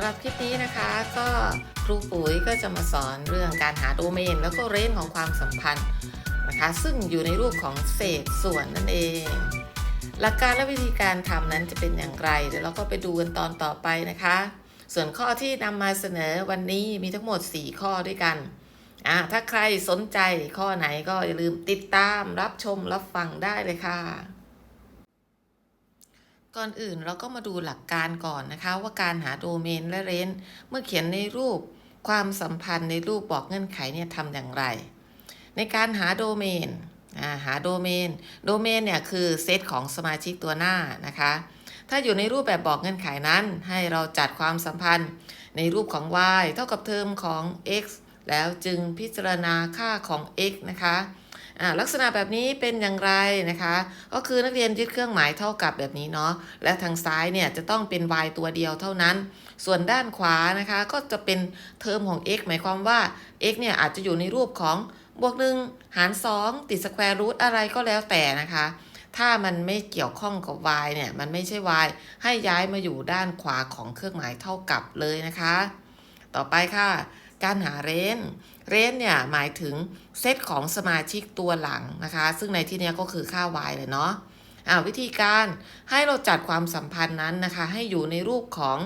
ำหรับคลิปนี้นะคะ ก็ครูปุ๋ยก็จะมาสอนเรื่องการหาโดเมน แล้วก็เรนของความสัมพันธ์นะคะ ซึ่งอยู่ในรูปของเศษส่วนนั่นเอง หลักการและวิธีการทำนั้นจะเป็นอย่างไรเดี๋ยวเราก็ไปดูกันตอนต่อไปนะคะ ส่วนข้อที่นำมาเสนอวันนี้มีทั้งหมด 4 ข้อด้วยกันอ่าถ้าใครสนใจข้อไหนก็อย่าลืมติดตามรับชมรับฟังได้เลยค่ะ ก่อนอื่นเราก็มาดูหลักการก่อนนะคะ ว่าการหาโดเมนและเรนจ์เมื่อเขียนในรูปความสัมพันธ์ในรูปบอกเงื่อนไขเนี่ยทำอย่างไร ในการหาโดเมนหาโดเมน โดเมนเนี่ยคือเซตของสมาชิกตัวหน้านะคะ ถ้าอยู่ในรูปแบบบอกเงื่อนไขนั้น ให้เราจัดความสัมพันธ์ในรูปของ y เท่ากับเทอมของ x แล้วจึงพิจารณาค่าของ x นะคะ อ่าลักษณะแบบนี้เป็นอย่างไรนะคะ ก็คือนักเรียนยึดเครื่องหมายเท่ากับแบบนี้เนาะและทางซ้ายเนี่ยจะต้องเป็น y ตัวเดียวเท่านั้น ส่วนด้านขวานะคะก็จะเป็นเทอมของ x หมายความว่า x เนี่ยอาจจะอยู่ในรูปของบวกหนึ่งหาร 2 ติดสแควร์รูทอะไรก็แล้วแต่นะคะถ้ามันไม่เกี่ยวข้องกับ y เนี่ยมันไม่ใช่ y ให้ย้ายมาอยู่ด้านขวาของเครื่องหมายเท่ากับเลยนะคะ ต่อไปค่ะ การหาเรนเรนเนี่ยหมายถึงเซตของสมาชิกตัวหลังนะคะ ซึ่งในที่นี้ก็คือค่า y เลยเนาะอ่าวิธีการให้เราจัดความสัมพันธ์นั้นนะคะ ให้อยู่ในรูปของ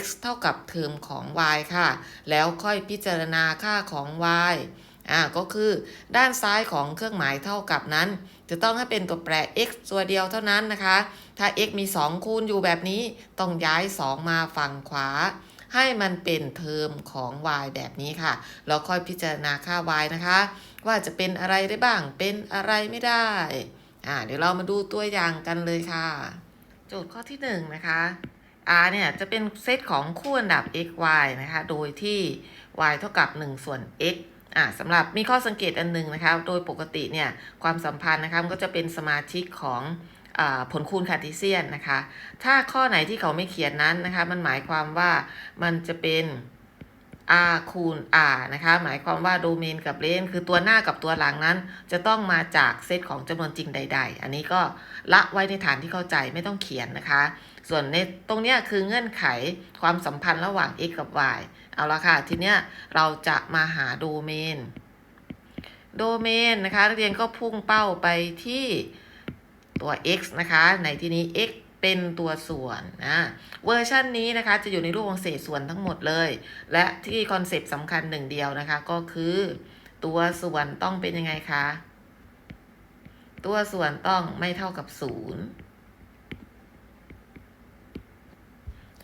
x เท่ากับเทอมของ y ค่ะ แล้วค่อยพิจารณาค่าของ y อ่าก็คือด้านซ้ายของเครื่องหมายเท่ากับนั้น จะต้องให้เป็นตัวแปร x ตัวเดียวเท่านั้นนะคะ ถ้า x มี 2 คูณอยู่แบบนี้ ต้องย้าย 2 มาฝั่งขวา ให้มันเป็นเทอมของ y แบบนี้ค่ะแล้วค่อยพิจารณาค่า y นะคะ ว่าจะเป็นอะไรได้บ้าง เป็นอะไรไม่ได้ อ่า เดี๋ยวเรามาดูตัวอย่างกันเลยค่ะ โจทย์ข้อที่1นะคะ r เนี่ยจะเป็นเซตของคู่อันดับ x y นะคะ โดยที่ y เท่ากับ 1 ส่วน x อ่าสำหรับมีข้อสังเกตอันหนึงนะคะ โดยปกติเนี่ยความสัมพันธ์นะคะมันก็จะเป็นสมาชิกของ ผลคูณคาร์ติเซียนนะคะ ถ้าข้อไหนที่เขาไม่เขียนนั้นนะคะ มันหมายความว่ามันจะเป็น r คูณ r นะคะ หมายความว่าโดเมนกับเรนคือตัวหน้ากับตัวหลังนั้น จะต้องมาจากเซตของจำนวนจริงใด ๆ อันนี้ก็ละไว้ในฐานที่เข้าใจไม่ต้องเขียนนะคะ ส่วนในตรงเนี้ยคือเงื่อนไขความสัมพันธ์ระหว่าง x กับ y เอาละค่ะ ทีเนี้ยเราจะมาหาโดเมน โดเมนนะคะนักเรียนก็พุ่งเป้าไปที่ ตัว x นะคะในที่นี้ x เป็นตัวส่วนนะเวอร์ชันนี้นะคะจะอยู่ในรูปของเศษส่วนทั้งหมดเลย และที่คอนเซปต์สำคัญหนึ่งเดียวนะคะก็คือตัวส่วนต้องเป็นยังไงคะ ตัวส่วนต้องไม่เท่ากับศูนย์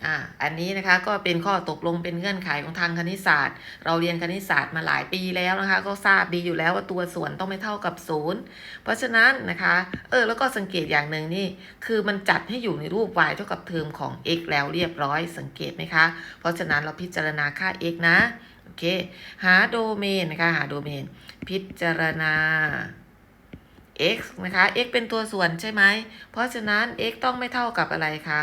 อ่าอันนี้นะคะก็เป็นข้อตกลงเป็นเงื่อนไขของทางคณิตศาสตร์ เราเรียนคณิตศาสตร์มาหลายปีแล้วนะคะ ก็ทราบดีอยู่แล้วว่าตัวส่วนต้องไม่เท่ากับศูนย์เพราะฉะนั้นนะคะเออแล้วก็สังเกตอย่างหนึ่งนี่คือมันจัดให้อยู่ในรูป y เท่ากับเทอมของ x แล้วเรียบร้อยสังเกตไหมคะ เพราะฉะนั้นเราพิจารณาค่า x นะโอเคหาโดเมนนะคะหาโดเมน พิจารณา x นะคะ x เป็นตัวส่วนใช่ไหม เพราะฉะนั้น x ต้องไม่เท่ากับอะไรคะ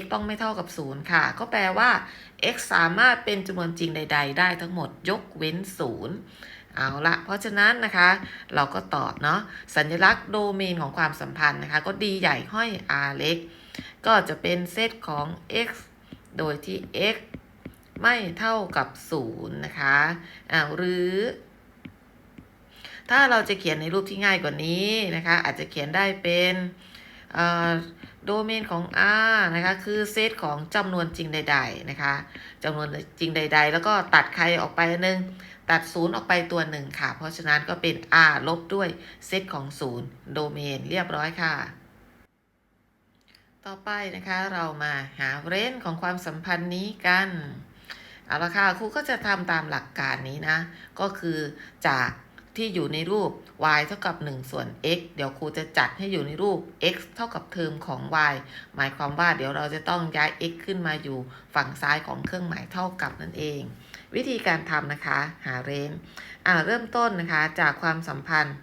x ต้องไม่เท่ากับ 0 ค่ะ ก็แปลว่า x สามารถเป็นจำนวนจริงใด ๆ ได้ทั้งหมดยกเว้น 0 เอาละเพราะฉะนั้นนะคะ เราก็ตอบเนาะสัญลักษณ์โดเมนของความสัมพันธ์นะคะ ก็ดีใหญ่ห้อย r เล็ก ก็จะเป็นเซตของ x โดยที่ x ไม่เท่ากับ 0 นะคะอ่าหรือถ้าเราจะเขียนในรูปที่ง่ายกว่านี้นะคะ อาจจะเขียนได้เป็น โดเมนของ R นะคะ คือเซตของจำนวนจริงใด ๆ นะคะจำนวนจริงใด ๆ แล้วก็ตัดใครออกไปอันหนึ่งตัดศูนย์ออกไปตัวหนึ่งค่ะ เพราะฉะนั้นก็เป็น R ลบด้วยเซตของศูนย์โดเมนเรียบร้อยค่ะ ต่อไปนะคะเรามาหาเรนของความสัมพันธ์นี้กันเอาละค่ะครูก็จะทำตามหลักการนี้นะ ก็คือจากที่อยู่ในรูป y เท่ากับ 1 ส่วน x เดี๋ยวครูจะจัดให้อยู่ในรูป x เท่ากับเทอมของ y หมายความว่าเดี๋ยวเราจะต้องย้าย x ขึ้นมาอยู่ฝั่งซ้ายของเครื่องหมายเท่ากับนั่นเอง วิธีการทำนะคะ หาเรนอ่าเริ่มต้นนะคะจากความสัมพันธ์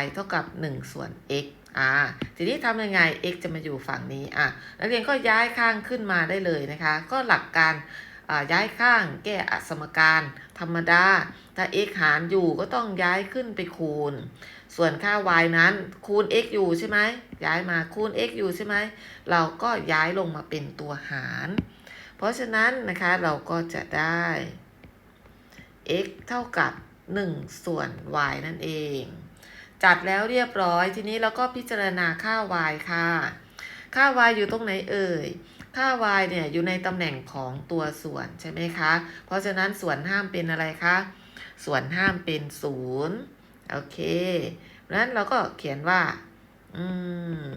y เท่ากับ 1 ส่วน x อ่าทีนี้ทำยังไง x จะมาอยู่ฝั่งนี้อะนักเรียนก็ย้ายข้างขึ้นมาได้เลยนะคะ ก็หลักการ ย้ายข้างแก้อสมการ ธรรมดา ถ้า x หารอยู่ก็ต้องย้ายขึ้นไปคูณ ส่วนค่า y นั้นคูณ x อยู่ใช่ไหมย้ายมาคูณ x อยู่ใช่ไหมเราก็ย้ายลงมาเป็นตัวหาร เพราะฉะนั้นนะคะเราก็จะได้ x เท่ากับ 1 ส่วน y นั่นเอง จัดแล้วเรียบร้อยทีนี้เราก็พิจารณาค่า y ค่ะ ค่า y อยู่ตรงไหนเอ่ย ค่า y เนี่ยอยู่ในตำแหน่งของตัวส่วนใช่ไหมคะ เพราะฉะนั้นส่วนห้ามเป็นอะไรคะ ส่วนห้ามเป็น0โอเคเพราะนั้นเราก็เขียนว่า อืม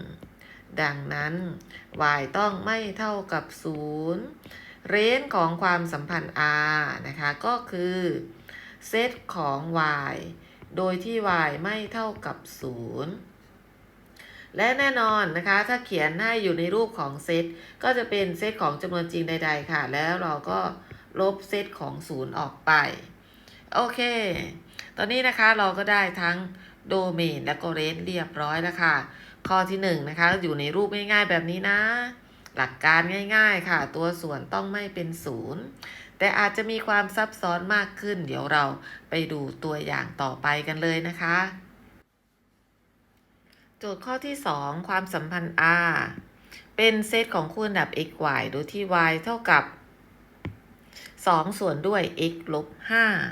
ดังนั้น y ต้องไม่เท่ากับ0เรนของความสัมพันธ์ r นะคะ ก็คือเซตของ y โดยที่ y ไม่เท่ากับ0 และแน่นอนนะคะ ถ้าเขียนให้อยู่ในรูปของเซตก็จะเป็นเซตของจำนวนจริงใด ๆ ค่ะ แล้วเราก็ลบเซตของ0ออกไป โอเค ตอนนี้นะคะเราก็ได้ทั้งโดเมนและก็เรนเรียบร้อยแล้วค่ะ ข้อที่1นนะคะอยู่ในรูปง่ายๆแบบนี้นะ หลักการง่ายๆค่ะ ตัวส่วนต้องไม่เป็นศูนย์แต่อาจจะมีความซับซ้อนมากขึ้น เดี๋ยวเราไปดูตัวอย่างต่อไปกันเลยนะคะ โจทย์ข้อที่ 2 ความสัมพันธ์ r เป็นเซตของคู่อันดับ x y โดยที่ y เท่ากับ 2 ส่วนด้วย x ลบ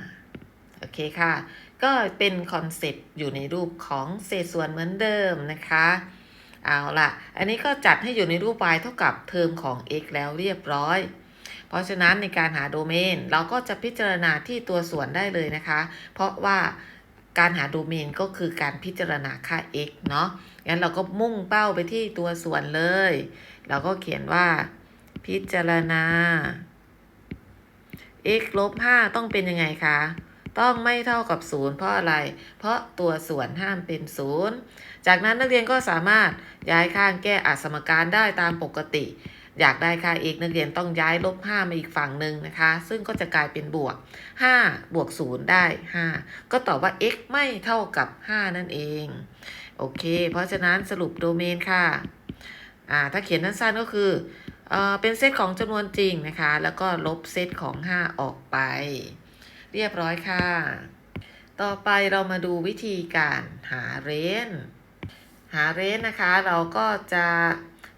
5โอเคค่ะ ก็เป็นคอนเซปต์อยู่ในรูปของเศษส่วนเหมือนเดิมนะคะ เอาล่ะอันนี้ก็จัดให้อยู่ในรูป y เท่ากับเทอมของ x แล้วเรียบร้อย เพราะฉะนั้นในการหาโดเมน เราก็จะพิจารณาที่ตัวส่วนได้เลยนะคะ เพราะว่า การหาโดเมนก็คือการพิจารณาค่า x เนาะ งั้นเราก็มุ่งเป้าไปที่ตัวส่วนเลย เราก็เขียนว่าพิจารณา x ลบ5ต้องเป็นยังไงคะ ต้องไม่เท่ากับ0เพราะอะไร เพราะตัวส่วนห้ามเป็น0จากนั้นนักเรียนก็สามารถย้ายข้างแก้อัสมการได้ตามปกติ อยากได้ค่า x นักเรียนต้องย้ายลบ 5 มาอีกฝั่งหนึ่งนะคะ ซึ่งก็จะกลายเป็นบวก 5 บวก 0 ได้ 5 ก็ตอบว่า x ไม่เท่ากับ 5 นั่นเอง โอเค เพราะฉะนั้นสรุปโดเมนค่ะอ่าถ้าเขียนสั้นๆก็คือเอ่อเป็นเซตของจำนวนจริงนะคะ แล้วก็ลบเซตของ 5 ออกไป เรียบร้อยค่ะ ต่อไปเรามาดูวิธีการหาเรน หาเรนนะคะ เราก็จะ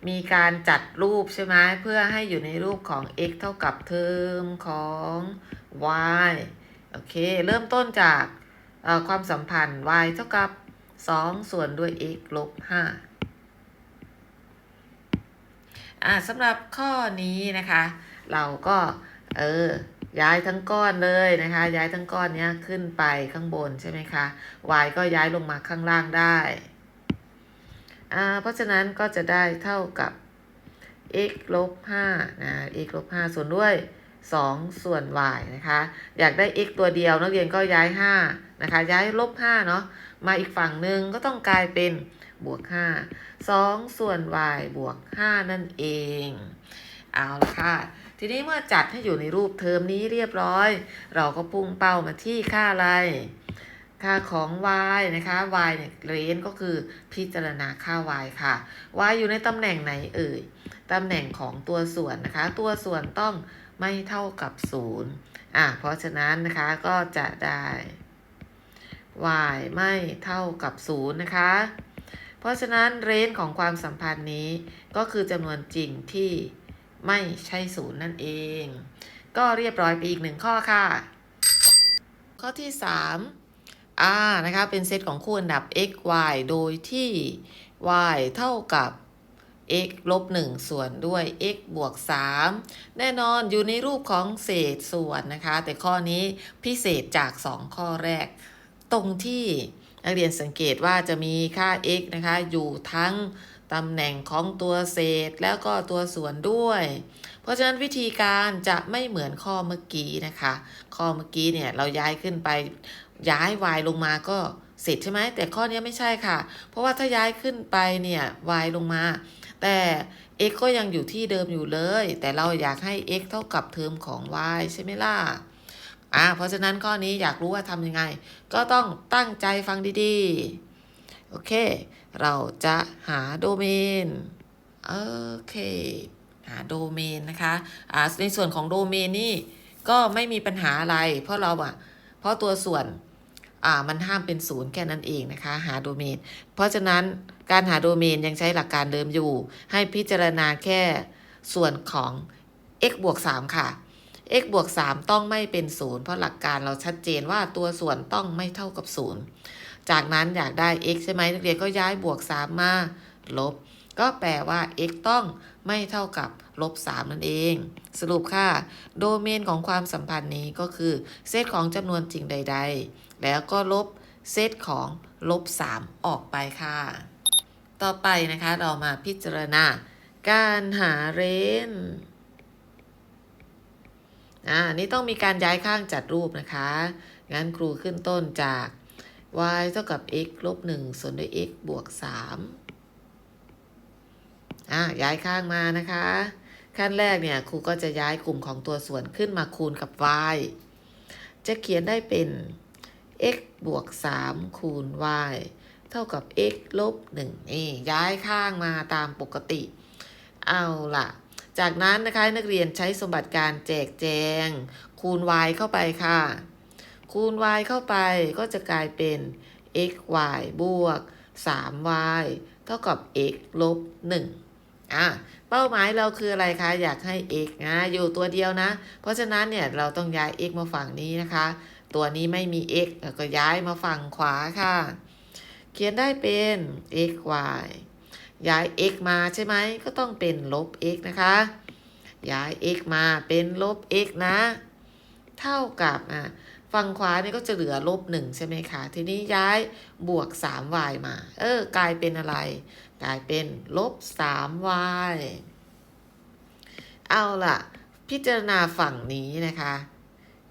มีการจัดรูปใช่ไหมเพื่อให้อยู่ในรูปของ x เท่ากับเทอมของ y โอเค เริ่มต้นจากความสัมพันธ์ y เท่ากับ 2 ส่วนด้วย x ลบ5อ่าสำหรับข้อนี้นะคะ เราก็เออย้ายทั้งก้อนเลยนะคะ ย้ายทั้งก้อนเนี้ยขึ้นไปข้างบนใช่ไหมคะ y ก็ย้ายลงมาข้างล่างได้ เพราะฉะนั้นก็จะได้เท่ากับ x ลบ5นะ x ลบ5ส่วนด้วย 2 ส่วน y นะคะ อยากได้ x ตัวเดียวนักเรียนก็ย้าย 5 นะคะ ย้ายลบ5เนาะ มาอีกฝั่งหนึ่งก็ต้องกลายเป็นบวก 5 2 ส่วน y บวก 5 นั่นเอง เอาละค่ะ ทีนี้เมื่อจัดให้อยู่ในรูปเทอมนี้เรียบร้อย เราก็พุ่งเป้ามาที่ค่าอะไร ค่าของ y นะคะ y เนี่ยเรนก็คือพิจารณาค่า y ค่ะ y อยู่ในตำแหน่งไหนเอ่ย ตำแหน่งของตัวส่วนนะคะ ตัวส่วนต้องไม่เท่ากับ 0 อะ เพราะฉะนั้นนะคะก็จะได้ y ไม่เท่ากับ 0 นะคะ เพราะฉะนั้นเรนของความสัมพันธ์นี้ก็คือจำนวนจริงที่ไม่ใช่ศูนย์นั่นเอง ก็เรียบร้อยไปอีกหนึ่งข้อค่ะ ข้อที่ 3 r นะคะเป็นเซตของคู่อันดับ x y โดยที่ y เท่ากับ x ลบ1ส่วนด้วย x บวก 3 แน่นอนอยู่ในรูปของเศษส่วนนะคะ แต่ข้อนี้พิเศษจาก 2 ข้อแรก ตรงที่นักเรียนสังเกตว่าจะมีค่า x นะคะ อยู่ทั้งตำแหน่งของตัวเศษแล้วก็ตัวส่วนด้วย เพราะฉะนั้นวิธีการจะไม่เหมือนข้อเมื่อกี้นะคะ ข้อเมื่อกี้เนี่ยเราย้ายขึ้นไป ย้าย y ลงมาก็เสร็จใช่ไหมแต่ข้อนี้ไม่ใช่ค่ะ เพราะว่าถ้าย้ายขึ้นไปเนี่ย y ลงมา แต่ x ก็ยังอยู่ที่เดิมอยู่เลย แต่เราอยากให้ x เท่ากับเทอมของ y ใช่ไหมล่ะอ่าเพราะฉะนั้นข้อนี้อยากรู้ว่าทำยังไง ก็ต้องตั้งใจฟังดีๆ โอเค เราจะหาโดเมน โอเค หาโดเมนนะคะอ่าในส่วนของโดเมนนี่ก็ไม่มีปัญหาอะไร เพราะเราอะเพราะตัวส่วน มันห้ามเป็นศูนย์แค่นั้นเองนะคะ หาโดเมน เพราะฉะนั้นการหาโดเมนยังใช้หลักการเดิมอยู่ ให้พิจารณาแค่ส่วนของ x บวก3ค่ะ x บวก3ต้องไม่เป็น0เพราะหลักการเราชัดเจนว่าตัวส่วนต้องไม่เท่ากับ0จากนั้นอยากได้ x ใช่ไหมนักเรียนก็ย้ายบวก3มาลบ ก็แปลว่า x ต้องไม่เท่ากับ ลบ 3 นั่นเอง สรุปค่ะ โดเมนของความสัมพันธ์นี้ก็คือ เซตของจำนวนจริงใด ๆ แล้วก็ลบเซตของลบ 3 ออกไปค่ะ ต่อไปนะคะเรามาพิจารณาการหาเรนอ่านี่ต้องมีการย้ายข้างจัดรูปนะคะ งั้นครูขึ้นต้นจาก y เท่ากับ x ลบ1ส่วนด้วย x บวก3อ่าย้ายข้างมานะคะ ขั้นแรกเนี่ยครูก็จะย้ายกลุ่มของตัวส่วนขึ้นมาคูณกับ y จะเขียนได้เป็น x บวก 3 คูณ y เท่ากับ x ลบ1นี่ย้ายข้างมาตามปกติ เอาล่ะ จากนั้นนะคะนักเรียนใช้สมบัติการแจกแจง คูณ y เข้าไปค่ะ คูณ y เข้าไปก็จะกลายเป็น x y บวก 3y เท่ากับ x ลบ1 อะเป้าหมายเราคืออะไรคะ อยากให้ x นะอยู่ตัวเดียวนะ เพราะฉะนั้นเนี่ยเราต้องย้าย x มาฝั่งนี้นะคะ ตัวนี้ไม่มี x แล้วก็ย้ายมาฝั่งขวาค่ะ เขียนได้เป็น x y ย้าย x มาใช่ไหมก็ต้องเป็นลบ x นะคะ ย้าย x มาเป็นลบ x นะ เท่ากับอะฝั่งขวานี่ก็จะเหลือลบหนึ่งใช่ไหมคะ ทีนี้ย้ายบวก 3y มา เออกลายเป็นอะไร กลายเป็นลบ 3y เอาล่ะ พิจารณาฝั่งนี้นะคะ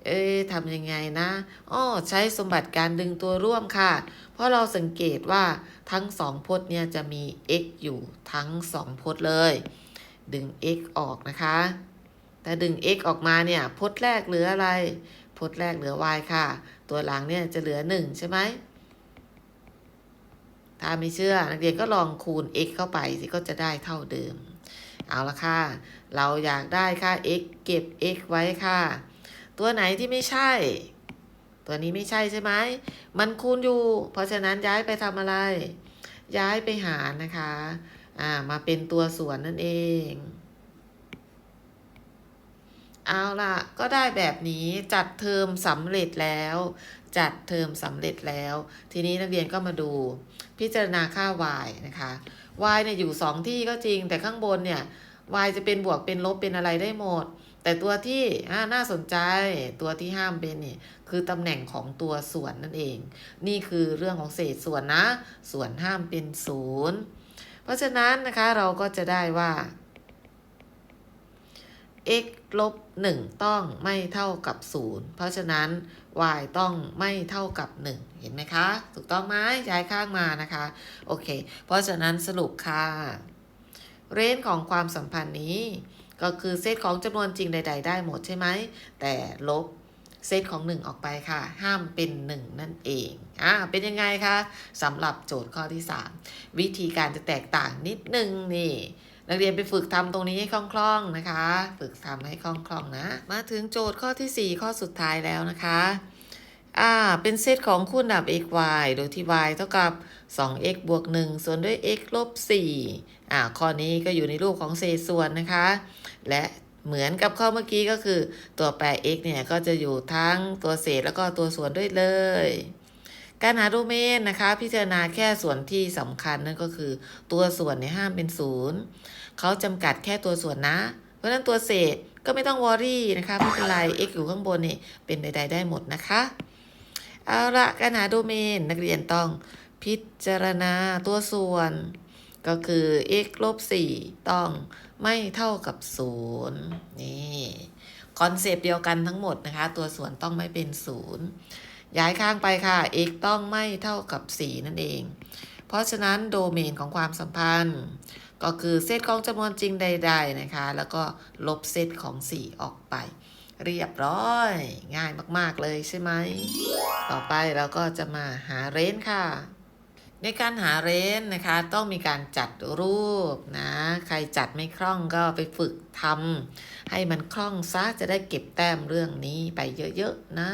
เอ๊ะทำยังไงนะอ้อใช้สมบัติการดึงตัวร่วมค่ะ เพราะเราสังเกตว่าทั้งสองพจน์เนี่ยจะมี x อยู่ทั้งสองพจน์เลย ดึง x ออกนะคะ แต่ดึง x ออกมาเนี่ยพจน์แรกเหลืออะไร พจน์แรกเหลือ y ค่ะ ตัวหลังเนี่ยจะเหลือ 1 ใช่ไหม ถ้าไม่เชื่อนักเรียนก็ลองคูณ x เข้าไปสิก็จะได้เท่าเดิม เอาละค่ะ เราอยากได้ค่า x เก็บ x ไว้ค่ะ ตัวไหนที่ไม่ใช่ ตัวนี้ไม่ใช่ใช่ไหม มันคูณอยู่ เพราะฉะนั้นย้ายไปทำอะไร ย้ายไปหารนะคะ อ่า มาเป็นตัวส่วนนั่นเอง เอาล่ะ ก็ได้แบบนี้จัดเทอมสำเร็จแล้ว จัดเทอมสำเร็จแล้ว ทีนี้นักเรียนก็มาดู พิจารณาค่า y นะคะ y เนี่ยอยู่ 2 ที่ก็จริง แต่ข้างบนเนี่ย y จะเป็นบวกเป็นลบเป็นอะไรได้หมด แต่ตัวที่น่าสนใจตัวที่ห้ามเป็นนี่คือตำแหน่งของตัวส่วนนั่นเอง นี่คือเรื่องของเศษส่วนนะ ส่วนห้ามเป็นศูนย์เพราะฉะนั้นนะคะเราก็จะได้ว่า x ลบ 1 ต้องไม่เท่ากับ 0 เพราะฉะนั้น y ต้องไม่เท่ากับ 1 เห็นไหมคะ ถูกต้องไหมย้ายข้างมานะคะ โอเค เพราะฉะนั้นสรุปค่ะ เรนของความสัมพันธ์นี้ ก็คือเซตของจำนวนจริงใด ๆ ได้หมดใช่ไหม แต่ลบเซตของ 1 ออกไปค่ะ ห้ามเป็น 1 นั่นเอง อ่า เป็นยังไงคะสำหรับโจทย์ข้อที่ 3 วิธีการจะแตกต่างนิดนึงนี่ นักเรียนไปฝึกทำตรงนี้ให้คล่องๆนะคะ ฝึกทำให้คล่องๆนะ มาถึงโจทย์ข้อที่ 4 ข้อสุดท้ายแล้วนะคะอ่าเป็นเซตของคู่ดับ x y โดยที่ y เท่ากับ 2x บวก 1 ส่วนด้วย x ลบ4อ่าข้อนี้ก็อยู่ในรูปของเศษส่วนนะคะ และเหมือนกับข้อเมื่อกี้ก็คือตัวแปร x เนี่ยก็จะอยู่ทั้งตัวเศษแล้วก็ตัวส่วนด้วยเลย การหาโดเมนนะคะ พิจารณาแค่ส่วนที่สำคัญนั่นก็คือ ตัวส่วนเนี่ยห้ามเป็นศูนย์เขาจำกัดแค่ตัวส่วนนะ เพราะฉะนั้นตัวเศษก็ไม่ต้องวอรี่นะคะไม่เป็นไร x อยู่ข้างบนนี่เป็นใดๆได้หมดนะคะเอาละการหาโดเมนนักเรียนต้องพิจารณาตัวส่วน ก็คือ x ลบ4ต้องไม่เท่ากับ 0 นี่ คอนเซปต์เดียวกันทั้งหมดนะคะ ตัวส่วนต้องไม่เป็น 0 ย้ายข้างไปค่ะ x ต้องไม่เท่ากับ 4 นั่นเอง เพราะฉะนั้นโดเมนของความสัมพันธ์ ก็คือเซตของจำนวนจริงใด ๆ นะคะ แล้วก็ลบเซตของ 4 ออกไป เรียบร้อย ง่ายมากๆเลยใช่ไหม ต่อไปเราก็จะมาหาเรนค่ะในการหาเรนนะคะต้องมีการจัดรูปนะใครจัดไม่คล่องก็ไปฝึกทำให้มันคล่องซะจะได้เก็บแต้มเรื่องนี้ไปเยอะๆนะ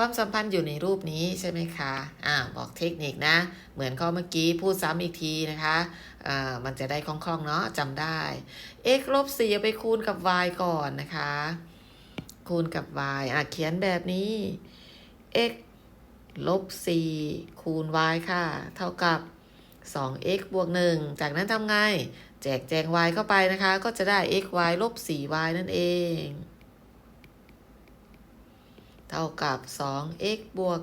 ความสัมพันธ์อยู่ในรูปนี้ใช่ไหมคะอ่าบอกเทคนิคนะ เหมือนข้อเมื่อกี้พูดซ้ำอีกทีนะคะอ่ามันจะได้คล่องๆเนาะจำได้ x ลบ4เอาไปคูณกับ y ก่อนนะคะ คูณกับ y อะเขียนแบบนี้ x ลบ4คูณ y ค่ะ เท่ากับ 2x บวก 1 จากนั้นทำไง แจกแจง y เข้าไปนะคะ ก็จะได้ x y ลบ 4y นั่นเอง เท่ากับ 2x บวก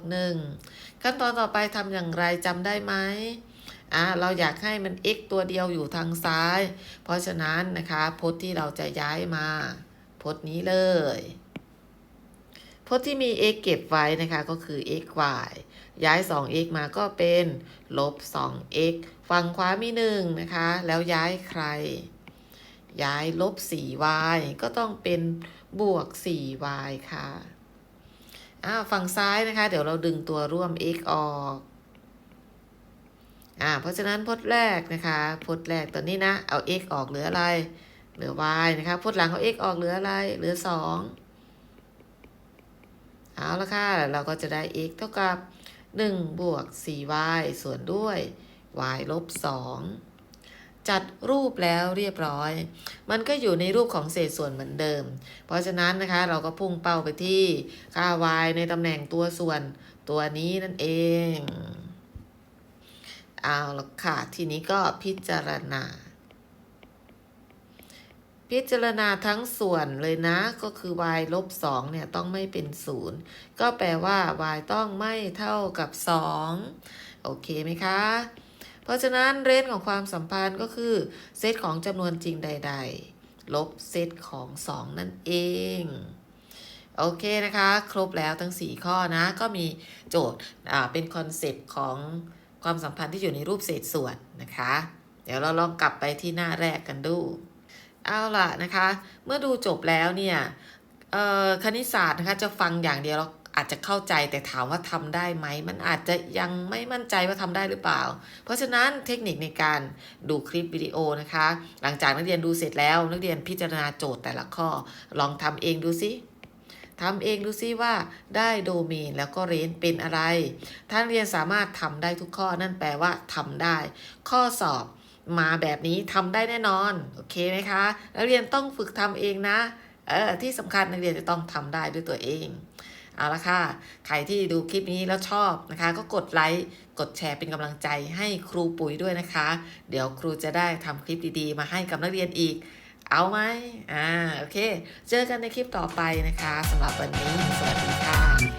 1 ขั้นตอนต่อไปทำอย่างไรจำได้ไหมอ่าเราอยากให้มัน x ตัวเดียวอยู่ทางซ้าย เพราะฉะนั้นนะคะพจน์ที่เราจะย้ายมาพจน์นี้เลยพจน์ที่มี x เก็บไว้นะคะก็คือ x y ย้าย 2x มาก็เป็นลบ 2x ฝั่งขวามี 1 นะคะ แล้วย้ายใคร ย้ายลบ 4y ก็ต้องเป็นบวก 4y ค่ะ อ่าฝั่งซ้ายนะคะ เดี๋ยวเราดึงตัวร่วม x ออกอ่าเพราะฉะนั้นพจน์แรกนะคะพจน์แรกตัวนี้นะ เอา x ออกเหลืออะไร เหลือ y นะคะพจน์หลังเอา x ออกเหลืออะไร เหลือ 2 เอาละค่ะ เราก็จะได้ x เท่ากับ 1 บวก 4y ส่วนด้วย y ลบ 2 จัดรูปแล้วเรียบร้อย มันก็อยู่ในรูปของเศษส่วนเหมือนเดิม เพราะฉะนั้นนะคะเราก็พุ่งเป้าไปที่ค่า y ในตำแหน่งตัวส่วนตัวนี้นั่นเองเอาละค่ะ ทีนี้ก็พิจารณา พิจารณาทั้งส่วนเลยนะ ก็คือ y ลบ2เนี่ยต้องไม่เป็น 0 ก็แปลว่า y ต้องไม่เท่ากับ 2 โอเคไหมคะ เพราะฉะนั้นเรนของความสัมพันธ์ก็คือเซตของจำนวนจริงใด ๆ ลบเซตของ 2 นั่นเอง โอเคนะคะ ครบแล้วทั้ง 4 ข้อนะ ก็มีโจทย์เป็นคอนเซปต์ของความสัมพันธ์ที่อยู่ในรูปเศษส่วนนะคะ เดี๋ยวเราลองกลับไปที่หน้าแรกกันดู เอาล่ะนะคะ เมื่อดูจบแล้วเนี่ยคณิตศาสตร์นะคะจะฟังอย่างเดียวเรา อาจจะเข้าใจแต่ถามว่าทำได้ไหม มันอาจจะยังไม่มั่นใจว่าทำได้หรือเปล่า เพราะฉะนั้นเทคนิคในการดูคลิปวิดีโอนะคะ หลังจากนักเรียนดูเสร็จแล้วนักเรียนพิจารณาโจทย์แต่ละข้อ ลองทำเองดูสิทำเองดูซิว่าได้โดเมนแล้วก็เรนเป็นอะไรถ้านักเรียนสามารถทำได้ทุกข้อนั่นแปลว่าทำได้ ข้อสอบมาแบบนี้ทำได้แน่นอน โอเคไหมคะ นักเรียนต้องฝึกทำเองนะ เออที่สำคัญนักเรียนจะต้องทำได้ด้วยตัวเอง เอาละค่ะ ใครที่ดูคลิปนี้แล้วชอบนะคะ ก็กดไลค์กดแชร์เป็นกำลังใจให้ครูปุ๋ยด้วยนะคะ เดี๋ยวครูจะได้ทำคลิปดีๆ มาให้กับนักเรียนอีก เอาไหมอ่าโอเค เจอกันในคลิปต่อไปนะคะสำหรับวันนี้ สวัสดีค่ะ